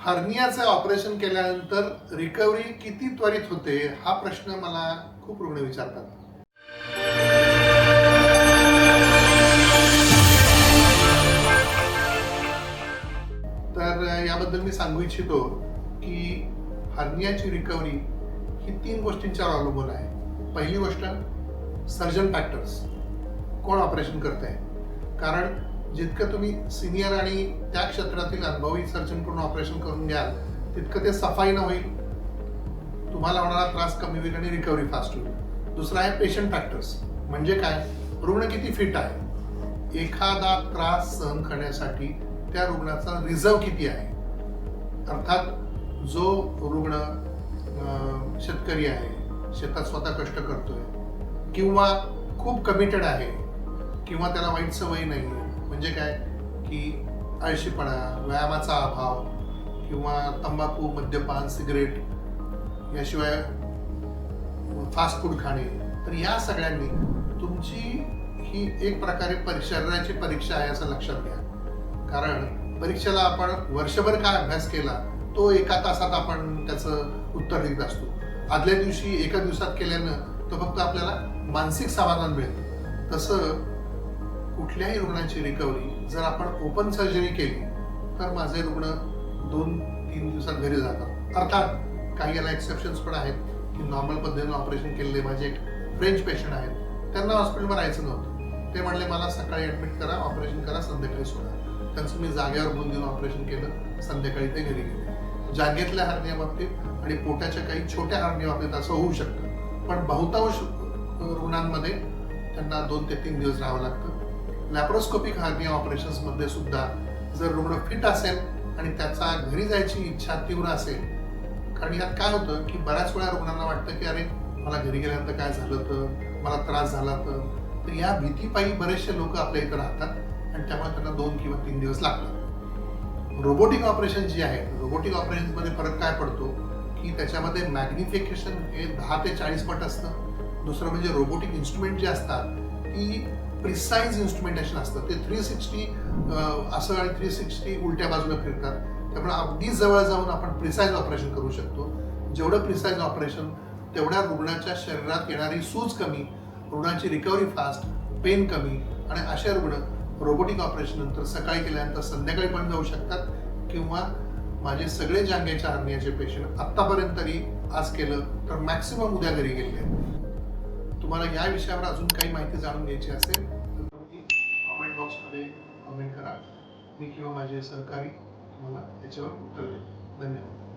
हर्नियाचं operation केल्यानंतर recovery किती त्वरित होते हा प्रश्न मला खूप रुग्ण विचारतात. तर याबद्दल मी सांगू इच्छितो की हर्नियाची रिकव्हरी ही तीन गोष्टींच्यावर अवलंबून आहे. पहिली गोष्ट सर्जन फॅक्टर्स. कोण ऑपरेशन करत आहे कारण जितकं तुम्ही सिनियर आणि त्या क्षेत्रातील अनुभवी सर्जनकडून ऑपरेशन करून घ्याल तितकं ते सफाईनं होईल. तुम्हाला होणारा त्रास कमी होईल आणि रिकव्हरी फास्ट होईल. दुसरा आहे पेशंट फॅक्टर्स म्हणजे काय? रुग्ण किती फिट आहे? एखादा त्रास सहन करण्यासाठी त्या रुग्णाचा रिझर्व किती आहे? अर्थात जो रुग्ण शेतकरी आहे शेतात स्वतः कष्ट करतोय किंवा खूप कमिटेड आहे किंवा त्याला वाईट सवय नाही आहे म्हणजे काय? की आळशीपणा व्यायामाचा अभाव किंवा तंबाखू मद्यपान सिगरेट याशिवाय फास्ट फूड खाणे. तर या सगळ्यांनी तुमची ही एक प्रकारे शरीराची परीक्षा आहे असं लक्षात घ्या. कारण परीक्षेला आपण वर्षभर काय अभ्यास केला तो एका तासात आपण त्याचं उत्तर देत असतो. आदल्या दिवशी एका दिवसात केल्यानं तो फक्त आपल्याला मानसिक समाधान मिळतं तसं कुठल्याही रुग्णाची रिकव्हरी जर आपण ओपन सर्जरी केली तर माझे रुग्ण दोन तीन दिवसात घरी जातात. अर्थात काही याला एक्सेप्शन्स पण आहेत की नॉर्मल पद्धतीने ऑपरेशन केलेले माझे एक फ्रेंच पेशंट आहेत त्यांना हॉस्पिटलमध्ये राहायचं नव्हतं. ते म्हणले मला सकाळी ऍडमिट करा ऑपरेशन करा संध्याकाळी सोडा. त्यांचं मी जागेवर बोलून देऊन ऑपरेशन केलं संध्याकाळी ते घरी गेले. जागेतल्या हरण्या बाबतीत आणि पोटाच्या काही छोट्या हरण्या बाबतीत असं होऊ शकतं. पण बहुतांश रुग्णांमध्ये त्यांना दोन ते तीन दिवस राहावं लागतं. लॅप्रोस्कोपिक हार्निया ऑपरेशन्समध्ये सुद्धा जर रुग्ण फिट असेल आणि त्याचा घरी जायची इच्छा तीव्र असेल कारण यात काय होतं की बऱ्याच वेळा रुग्णांना वाटतं की अरे मला घरी गेल्यानंतर काय झालं तर मला त्रास झाला तर तर या भीतीपायी बरेचसे लोक आपल्या इथं राहतात आणि त्यामुळे त्यांना दोन किंवा तीन दिवस लागतात. रोबोटिक ऑपरेशन जी आहे रोबोटिक ऑपरेशनमध्ये फरक काय पडतो? की त्याच्यामध्ये मॅग्निफिकेशन हे दहा ते चाळीस पट असतं. दुसरं म्हणजे रोबोटिक इन्स्ट्रुमेंट जे असतात ती प्रिसाईज इन्स्ट्रुमेंटेशन असतं. ते थ्री सिक्स्टी असं आणि थ्री सिक्स्टी उलट्या बाजूला फिरतात. त्यामुळे अगदी जवळ जाऊन आपण प्रिसाईज ऑपरेशन करू शकतो. जेवढं प्रिसाईज ऑपरेशन तेवढ्या रुग्णाच्या शरीरात येणारी सूज कमी रुग्णाची रिकव्हरी फास्ट पेन कमी आणि असे रुग्ण रोबोटिक ऑपरेशन नंतर सकाळी केल्यानंतर संध्याकाळी पण जाऊ शकतात किंवा माझे सगळे जांघेच्या हरण्याचे पेशंट आत्तापर्यंत तरी आज केलं तर मॅक्सिमम उद्या घरी गेले तुम्हाला या विषयावर अजून काही माहिती जाणून घ्यायची असेल तर तुम्ही कमेंट बॉक्समध्ये कमेंट करा. मी किंवा माझे सहकारी तुम्हाला याच्यावर उत्तर देईल धन्यवाद.